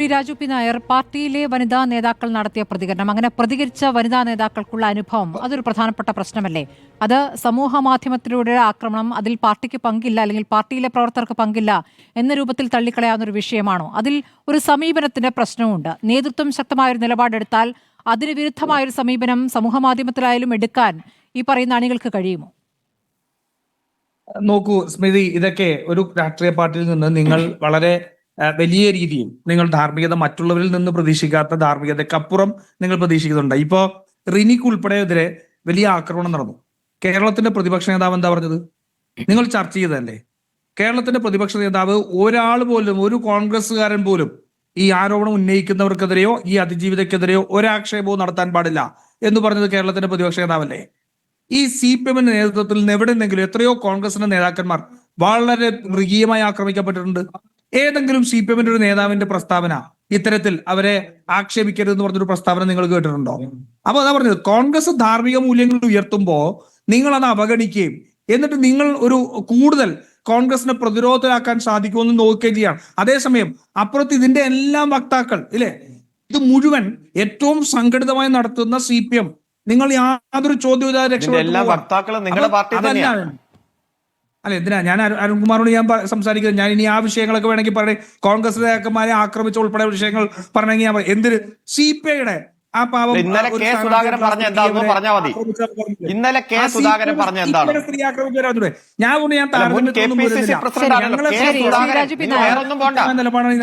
Shri Raju P Nair പാർട്ടിയിലെ വനിതാ നേതാക്കൾ നടത്തിയ പ്രതികരണം. അങ്ങനെ പ്രതികരിച്ച വനിതാ നേതാക്കൾക്കുള്ള അനുഭവം അതൊരു പ്രധാനപ്പെട്ട പ്രശ്നമല്ലേ? അത് സമൂഹ മാധ്യമത്തിലൂടെ ആക്രമണം അതിൽ പാർട്ടിക്ക് പങ്കില്ല അല്ലെങ്കിൽ പാർട്ടിയിലെ പ്രവർത്തകർക്ക് പങ്കില്ല എന്ന രൂപത്തിൽ തള്ളിക്കളയാവുന്ന ഒരു വിഷയമാണോ? അതിൽ ഒരു സമീപനത്തിന്റെ പ്രശ്നവുമുണ്ട്. നേതൃത്വം ശക്തമായ ഒരു നിലപാടെടുത്താൽ അതിന് വിരുദ്ധമായ ഒരു സമീപനം സമൂഹ മാധ്യമത്തിലായാലും എടുക്കാൻ ഈ പറയുന്ന അണികൾക്ക് കഴിയുമോ? നോക്കൂ സ്മൃതി ഇതൊക്കെ ഒരു രാഷ്ട്രീയ പാർട്ടിയിൽ നിന്ന് നിങ്ങൾ വളരെ വലിയ രീതിയിൽ നിങ്ങൾ ധാർമ്മികത മറ്റുള്ളവരിൽ നിന്ന് പ്രതീക്ഷിക്കാത്ത ധാർമ്മികതക്കപ്പുറം നിങ്ങൾ പ്രതീക്ഷിക്കുന്നുണ്ട്. ഇപ്പോ റിനിക്ക് ഉൾപ്പെടെതിരെ വലിയ ആക്രമണം നടന്നു. കേരളത്തിന്റെ പ്രതിപക്ഷ നേതാവ് എന്താ പറഞ്ഞത്? നിങ്ങൾ ചർച്ച ചെയ്തല്ലേ കേരളത്തിന്റെ പ്രതിപക്ഷ നേതാവ് ഒരാൾ പോലും ഒരു കോൺഗ്രസ്സുകാരൻ പോലും ഈ ആരോപണം ഉന്നയിക്കുന്നവർക്കെതിരെയോ ഈ അതിജീവിതക്കെതിരെയോ ഒരാക്ഷേപവും നടത്താൻ പാടില്ല എന്ന് പറഞ്ഞത് കേരളത്തിന്റെ പ്രതിപക്ഷ നേതാവല്ലേ? ഈ സി പി എമ്മിന്റെ നേതൃത്വത്തിൽ നിന്ന് എവിടെ നിന്നെങ്കിലും എത്രയോ കോൺഗ്രസിന്റെ നേതാക്കന്മാർ വളരെ മൃഗീയമായി ആക്രമിക്കപ്പെട്ടിട്ടുണ്ട്. ഏതെങ്കിലും സി പി എമ്മിന്റെ ഒരു നേതാവിന്റെ പ്രസ്താവന ഇത്തരത്തിൽ അവരെ ആക്ഷേപിക്കരുത് എന്ന് പറഞ്ഞൊരു പ്രസ്താവന നിങ്ങൾ കേട്ടിട്ടുണ്ടോ? അപ്പൊ അതാ പറഞ്ഞത് കോൺഗ്രസ് ധാർമ്മിക മൂല്യങ്ങൾ ഉയർത്തുമ്പോൾ നിങ്ങൾ അത് അവഗണിക്കുകയും എന്നിട്ട് നിങ്ങൾ ഒരു കൂടുതൽ കോൺഗ്രസിനെ പ്രതിരോധത്തിലാക്കാൻ സാധിക്കുമെന്ന് നോക്കുകയും ചെയ്യാണ്. അതേസമയം അപ്പുറത്ത് ഇതിന്റെ എല്ലാം വക്താക്കൾ ഇല്ലേ? ഇത് മുഴുവൻ ഏറ്റവും സംഘടിതമായി നടത്തുന്ന സി പി എം. നിങ്ങൾ യാതൊരു ചോദ്യവും ഇതിന്റെ എല്ലാ വക്താക്കളും നിങ്ങളുടെ പാർട്ടി തന്നെയാണ് അല്ല എന്തിനാ? ഞാൻ അരു- അരുൺകുമാറോട് ഞാൻ സംസാരിക്കുന്നത്. ഞാൻ ഇനി ആ വിഷയങ്ങളൊക്കെ വേണമെങ്കിൽ പറയണേ. കോൺഗ്രസ് നേതാക്കന്മാരെ ആക്രമിച്ച ഉൾപ്പെടെ വിഷയങ്ങൾ പറഞ്ഞെങ്കിൽ ഞാൻ പറയും. എന്തിന്? സി പി ഐയുടെ ആ പാവം ഇന്നലെ കെ. സുധാകരൻ പറഞ്ഞ എന്താണെന്ന് പറഞ്ഞാൽ മതി. ഇന്നലെ കെ സുധാകരൻ പറഞ്ഞ എന്താണ്? സ്ത്രീ ആക്രമിച്ചവരാ ഞാൻ കൊണ്ട് ഞാൻ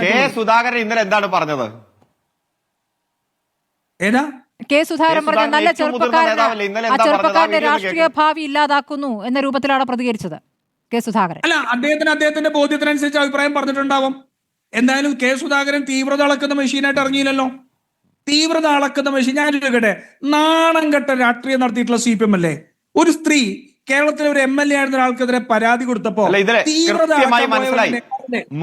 കെ സുധാകരൻ. ഇന്നലെ എന്താണ് പറഞ്ഞത്? ഏതാ? കെ സുധാകരൻ പറഞ്ഞ നല്ല ചെറുപ്പക്കാരന്? ആ ചെറുപ്പക്കാരന്റെ രാഷ്ട്രീയ ഭാവി ഇല്ലാതാക്കുന്നു എന്ന രൂപത്തിലാണ് പ്രതികരിച്ചത്. കെ സുധാകരൻ. അല്ല അദ്ദേഹത്തിന് അദ്ദേഹത്തിന്റെ ബോധ്യത്തിനനുസരിച്ച് അഭിപ്രായം പറഞ്ഞിട്ടുണ്ടാവും. എന്തായാലും കെ സുധാകരൻ തീവ്രത അളക്കുന്ന മെഷീനായിട്ട് ഇറങ്ങിയില്ലല്ലോ. തീവ്രത അളക്കുന്ന മെഷീൻ ഞാൻ ചോദിക്കട്ടെ? നാണം കെട്ട രാഷ്ട്രീയം നടത്തിയിട്ടുള്ള സി പി എം അല്ലേ? ഒരു സ്ത്രീ കേരളത്തിലെ ഒരു എം എൽ എ ആയിരുന്ന ഒരാൾക്കെതിരെ പരാതി കൊടുത്തപ്പോ തീവ്രത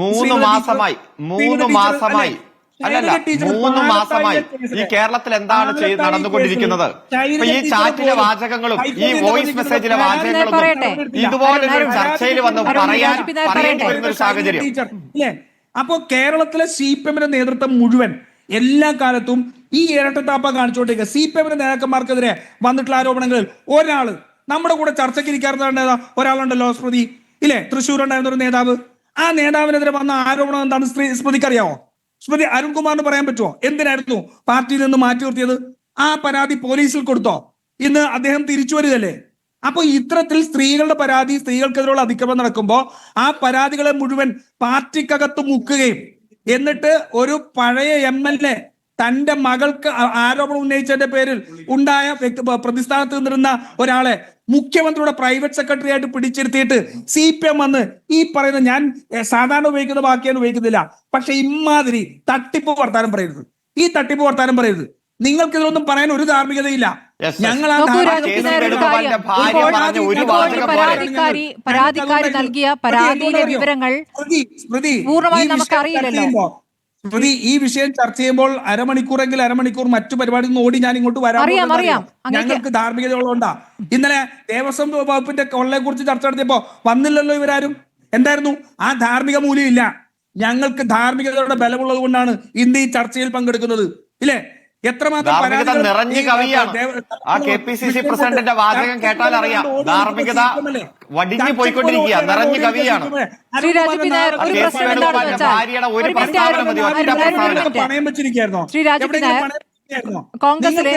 മൂന്ന് മാസമായി മൂന്ന് മാസമായി? അല്ലല്ല മൂന്ന് മാസമായി ഈ കേരളത്തിൽ എന്താണ് ചെയ്ത് നടന്നുകൊണ്ടിരിക്കുന്നത്? ഇപ്പൊ ഈ ചാറ്റിലെ വാചകങ്ങളും ഈ വോയിസ് മെസ്സേജിലെ വാചകങ്ങളും ഇതുപോലെ ചർച്ചയിൽ വന്ന് പറയാൻ പറയേണ്ടി വരുന്ന ഒരു സാഹചര്യം. അപ്പോ കേരളത്തിലെ സി പി എമ്മിന്റെ നേതൃത്വം മുഴുവൻ എല്ലാ കാലത്തും ഈ ഇരട്ടത്താപ്പ കാണിച്ചുകൊണ്ടിരിക്കുക. സി പി എമ്മിന്റെ നേതാക്കന്മാർക്കെതിരെ വന്നിട്ടുള്ള ആരോപണങ്ങളിൽ ഒരാൾ നമ്മുടെ കൂടെ ചർച്ചയ്ക്ക് ഇരിക്കാറുണ്ട് ഒരാളുണ്ടല്ലോ സ്മൃതി. ഇല്ലേ? തൃശ്ശൂർ ഉണ്ടായിരുന്ന ഒരു നേതാവ്. ആ നേതാവിനെതിരെ വന്ന ആരോപണം എന്താണ്? സ്മൃ സ്മൃതിക്ക് അറിയാവോ സ്മൃതി അരുൺകുമാറിന് പറയാൻ പറ്റുമോ? എന്തിനായിരുന്നു പാർട്ടിയിൽ നിന്ന് മാറ്റി നിർത്തിയത്? ആ പരാതി പോലീസിൽ കൊടുത്തോ? ഇന്ന് അദ്ദേഹം തിരിച്ചു വരികയല്ലേ? അപ്പൊ ഇത്തരത്തിൽ സ്ത്രീകളുടെ പരാതി സ്ത്രീകൾക്കെതിരെയുള്ള അതിക്രമം നടക്കുമ്പോൾ ആ പരാതികളെ മുഴുവൻ പാർട്ടിക്കകത്ത് മുക്കുകയും എന്നിട്ട് ഒരു പഴയ എം എൽ എ തന്റെ മകൾക്ക് ആരോപണം ഉന്നയിച്ചതിന്റെ പേരിൽ ഉണ്ടായ പ്രതിസ്ഥാനത്ത് നിന്നിരുന്ന ഒരാളെ മുഖ്യമന്ത്രിയുടെ പ്രൈവറ്റ് സെക്രട്ടറി ആയിട്ട് പിടിച്ചിരുത്തിയിട്ട് സി പി എം വന്ന് ഈ പറയുന്ന ഞാൻ സാധാരണ ഉപയോഗിക്കുന്ന വാക്കിയാണ് ഉപയോഗിക്കുന്നില്ല. പക്ഷെ ഇമാതിരി തട്ടിപ്പ് വർത്താനം പറയരുത്. ഈ തട്ടിപ്പ് വർത്താനം പറയരുത്. നിങ്ങൾക്ക് ഇതിലൊന്നും പറയാൻ ഒരു ധാർമ്മികതയില്ല. ഞങ്ങൾ. പരാതിക്കാരി പരാതിക്കാരി നൽകിയ പരാതിയിലെ വിവരങ്ങൾ പൂർണമായും ഈ സ്മൃതി ഈ വിഷയം ചർച്ച ചെയ്യുമ്പോൾ അരമണിക്കൂറെങ്കിൽ അരമണിക്കൂർ മറ്റു പരിപാടിയിൽ നിന്ന് ഓടി ഞാൻ ഇങ്ങോട്ട് വരാം ഞങ്ങൾക്ക് ധാർമ്മികതകളുണ്ടാ ഇന്നലെ ദേവസ്വം വകുപ്പിന്റെ കൊള്ളയെ കുറിച്ച് ചർച്ച നടത്തിയപ്പോ വന്നില്ലല്ലോ ഇവരാരും? എന്തായിരുന്നു? ആ ധാർമ്മിക മൂല്യം ഇല്ല. ഞങ്ങൾക്ക് ധാർമ്മികതയുടെ ബലമുള്ളത് കൊണ്ടാണ് ഇന്ന് ഈ ചർച്ചയിൽ പങ്കെടുക്കുന്നത്. ഇല്ലേ? എത്രമാത്രം നിറഞ്ഞു കവിയാണ്. ആ കെ പി സി സി പ്രസിഡന്റിന്റെ വാചകം കേട്ടാൽ അറിയാം. ധാർമ്മികത വടിഞ്ഞു പോയിക്കൊണ്ടിരിക്കുക നിറഞ്ഞു കവിയാണ്. ഭാര്യയുടെ ഒരു പ്രസ്താവന മതി, ഒറ്റ പ്രസ്താവന. കോൺഗ്രസിലെ-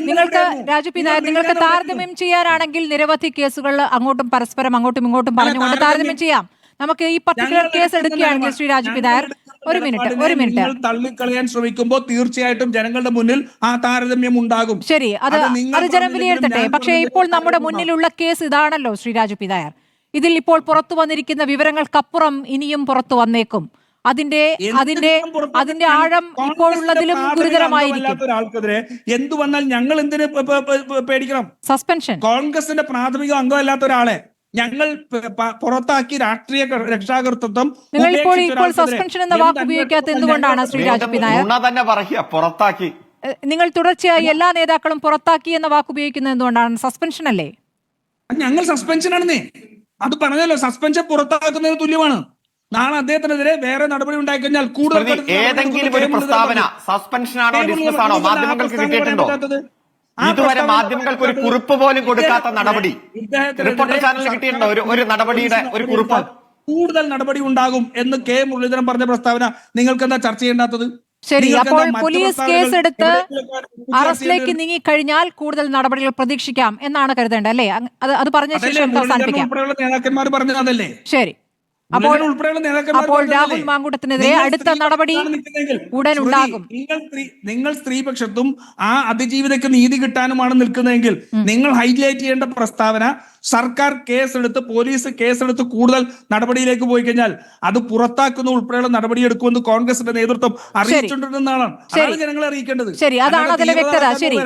നിങ്ങൾക്ക് രാജു പി നായർ നിങ്ങൾക്ക് താരതമ്യം ചെയ്യാനാണെങ്കിൽ നിരവധി കേസുകൾ അങ്ങോട്ടും പരസ്പരം അങ്ങോട്ടും ഇങ്ങോട്ടും പറഞ്ഞുകൊണ്ട് താരതമ്യം- ചെയ്യാം. നമുക്ക് ഈ പർട്ടിക്കുലർ കേസ് എടുക്കുകയാണെങ്കിൽ ശ്രീ രാജു പി നായർ ഒരു മിനിറ്റ് ഒരു മിനിറ്റ്. തള്ളിക്കളയാൻ ശ്രമിക്കുമ്പോൾ തീർച്ചയായിട്ടും ജനങ്ങളുടെ മുന്നിൽ ആ താരതമ്യം ഉണ്ടാകും. ശരി അത് അത് ജനം വിലയിരുത്തട്ടെ. പക്ഷേ ഇപ്പോൾ നമ്മുടെ മുന്നിലുള്ള കേസ് ഇതാണല്ലോ ശ്രീ രാജു പി ഇതിൽ ഇപ്പോൾ പുറത്തു വന്നിരിക്കുന്ന വിവരങ്ങൾക്കപ്പുറം ഇനിയും പുറത്തു വന്നേക്കും. അതിന്റെ അതിന്റെ അതിന്റെ ആഴം ഇപ്പോഴുള്ളതിലും ഗുരുതരമായിരിക്കും. ഒരാൾക്കെതിരെ എന്തു വന്നാൽ ഞങ്ങൾ എന്തിന് പേടിക്കണം? സസ്പെൻഷൻ. കോൺഗ്രസിന്റെ പ്രാഥമിക അംഗമല്ലാത്ത ഒരാളെ ഞങ്ങൾ പുറത്താക്കി രാഷ്ട്രീയ രക്ഷാകർത്തൃത്വം നിങ്ങൾ ഇപ്പോൾ ഇപ്പോൾ സസ്പെൻഷൻ എന്ന വാക്ക് ഉപയോഗിക്കാത്ത എന്തുകൊണ്ടാണ് ശ്രീ രാജു നായർ തന്നെ പറയുക പുറത്താക്കി. നിങ്ങൾ തുടർച്ചയായി എല്ലാ നേതാക്കളും പുറത്താക്കി എന്ന വാക്ക് ഉപയോഗിക്കുന്നത് എന്തുകൊണ്ടാണ്? സസ്പെൻഷൻ അല്ലേ? ഞങ്ങൾ സസ്പെൻഷൻ ആണെന്നേ. അത് പറഞ്ഞല്ലോ സസ്പെൻഷൻ പുറത്താക്കുന്നതിന് തുല്യമാണ്. നാളെ അദ്ദേഹത്തിനെതിരെ വേറെ നടപടി ഉണ്ടായിക്കഴിഞ്ഞാൽ കൂടുതൽ ഏതെങ്കിലും ഒരു പ്രസ്താവന സസ്പെൻഷൻ ആണോ ഡിസ്മിസ് ആണോ? മാധ്യമങ്ങൾക്ക് കിട്ടിയിട്ടുണ്ടോ? ഇതുവരെ മാധ്യമങ്ങൾക്ക് ഒരു കുറിപ്പ് പോലും കൊടുക്കാത്ത നടപടി. റിപ്പോർട്ടർ ചാനലിൽ കിട്ടിയിട്ടുണ്ടോ? ഒരു ഒരു നടപടിയുടെ ഒരു കുറിപ്പ്. കൂടുതൽ നടപടി ഉണ്ടാകും എന്ന് കെ മുരളീധരൻ പറഞ്ഞ പ്രസ്താവന നിങ്ങൾക്ക് എന്താ ചർച്ച ചെയ്യേണ്ടാത്തത്? ശരി അപ്പോൾ പോലീസ് കേസ് എടുത്ത് അറസ്റ്റിലേക്ക് നീങ്ങി നീങ്ങിക്കഴിഞ്ഞാൽ കൂടുതൽ നടപടികൾ പ്രതീക്ഷിക്കാം എന്നാണ് കരുതേണ്ടത് അല്ലേ? അത് അത് പറഞ്ഞ ശേഷം നേതാക്കന്മാർ ശരി. അപ്പോൾ അപ്പോൾ രാഹുൽ മാങ്കൂട്ടത്തിനെതിരെ അടുത്ത നടപടി ഉടൻ ഉണ്ടാകും. നിങ്ങൾ സ്ത്രീ നിങ്ങൾ സ്ത്രീപക്ഷത്തും ആ അതിജീവിതയ്ക്ക് നീതി കിട്ടാനുമാണ് നിൽക്കുന്നതെങ്കിൽ നിങ്ങൾ ഹൈലൈറ്റ് ചെയ്യേണ്ട പ്രസ്താവന സർക്കാർ കേസെടുത്ത് പോലീസ് കേസെടുത്ത് കൂടുതൽ നടപടിയിലേക്ക് പോയി കഴിഞ്ഞാൽ അത് പുറത്താക്കുന്ന ഉൾപ്പെടെയുള്ള നടപടിയെടുക്കുമെന്ന് കോൺഗ്രസിന്റെ നേതൃത്വം അറിയിച്ചിട്ടുണ്ടെന്നാണ്. അതാണ് ജനങ്ങളെ അറിയിക്കേണ്ടത്. ശരി. അതാണ് അതിലെ വ്യക്തത. ശരി.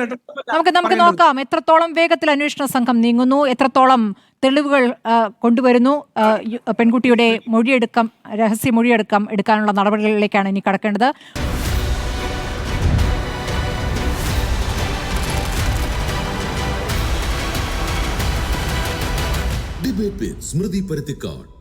നമുക്ക് നമുക്ക് നോക്കാം. എത്രത്തോളം വേഗത്തിൽ അന്വേഷണ സംഘം നീങ്ങുന്നു? എത്രത്തോളം തെളിവുകൾ കൊണ്ടുവരുന്നു. പെൺകുട്ടിയുടെ മൊഴിയെടുക്കം രഹസ്യ മൊഴിയെടുക്കം എടുക്കാനുള്ള നടപടികളിലേക്കാണ് ഇനി കടക്കേണ്ടത്. സ്മൃതി പരുത്തിക്കാട്.